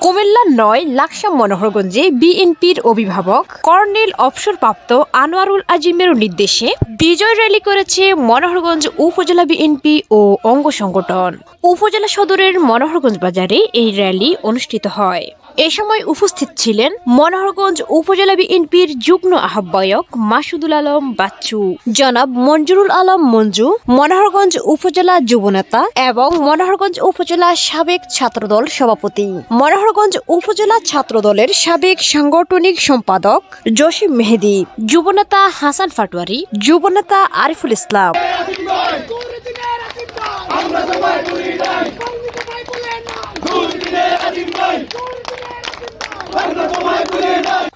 কুমিল্লার নয় লাকসাম মনোহরগঞ্জে বিএনপির অভিভাবক কর্নেল অবসরপ্রাপ্ত আনোয়ারুল আজিমের নির্দেশে বিজয় র্যালি করেছে মনোহরগঞ্জ উপজেলা বিএনপি ও অঙ্গ সংগঠন। উপজেলা সদরের মনোহরগঞ্জ বাজারে এই র্যালি অনুষ্ঠিত হয়। এ সময় উপস্থিত ছিলেন মনোহরগঞ্জ উপজেলা বিএনপির যুগ্ম আহ্বায়ক মাসুদুল আলম বাচ্চু, জনাব মঞ্জুরুল আলম মঞ্জু, মনোহরগঞ্জ উপজেলা যুবনেতা এবং মনোহরগঞ্জ উপজেলা সাবেক ছাত্রদল সভাপতি। মনোহরগঞ্জ উপজেলা ছাত্রদলের সাবেক সাংগঠনিক সম্পাদক জসিম মেহেদি যুবনেতা হাসান ফাটোয়ারি যুবনেতা আরিফুল ইসলাম।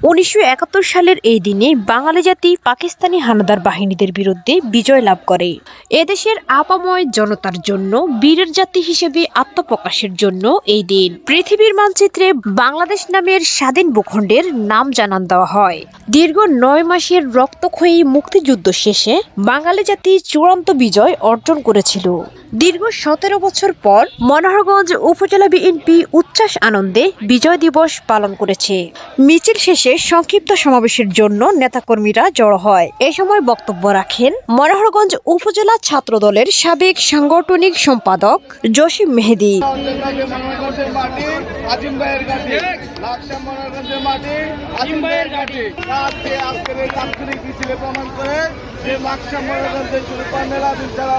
উনিশশো একাত্তর সালের এই দিনে বাঙালি জাতি পাকিস্তানি হানাদার বাহিনীদের বিরুদ্ধে বিজয় লাভ করে। এদেশের আপাময় জনতার জন্য, বীরের জাতি হিসেবে আত্মপ্রকাশের জন্য এই দিন। পৃথিবীর মানচিত্রে বাংলাদেশ নামের স্বাধীন ভূখণ্ডের নাম জানান দেওয়া হয়। দীর্ঘ নয় মাসের রক্তক্ষয়ী মুক্তিযুদ্ধ শেষে বাঙালি জাতি চূড়ান্ত বিজয় অর্জন করেছিল। দীর্ঘ সতেরো বছর পর মনোহরগঞ্জ উপজেলা বিএনপি উচ্ছ্বাস আনন্দে বিজয় দিবস পালন করেছে। মিছিল শেষে সংক্ষিপ্ত সমাবেশের জন্য নেতাকর্মীরা জড়ো হয়। এ সময় বক্তব্য রাখেন মনোহরগঞ্জ উপজেলা ছাত্র দলের সাবেক সাংগঠনিক সম্পাদক জসিম মেহেদি।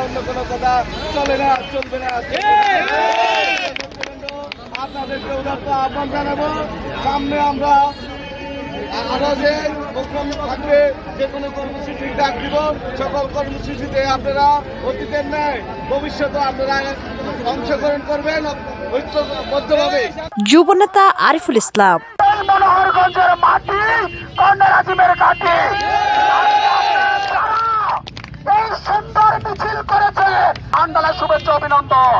অন্য কোনো কথা চলে না চলবে না। আপনাদেরকে উদাত্ত আহ্বান জানাব সামনে আমরা প্রোগ্রাম থাকবে যে কোনো কর্মসূচির ডাক দিব। সকল কর্মসূচিতে আপনারা অতীতের ন্যায় ভবিষ্যতে আপনারা অংশগ্রহণ করবেন ঐক্যবদ্ধভাবে। যুবনেতা আরিফুল ইসলাম। মনোহরগঞ্জের মাটি কর্নেল আজিমের কাঠি। আন্দালা শুভেচ্ছা অভিনন্দন।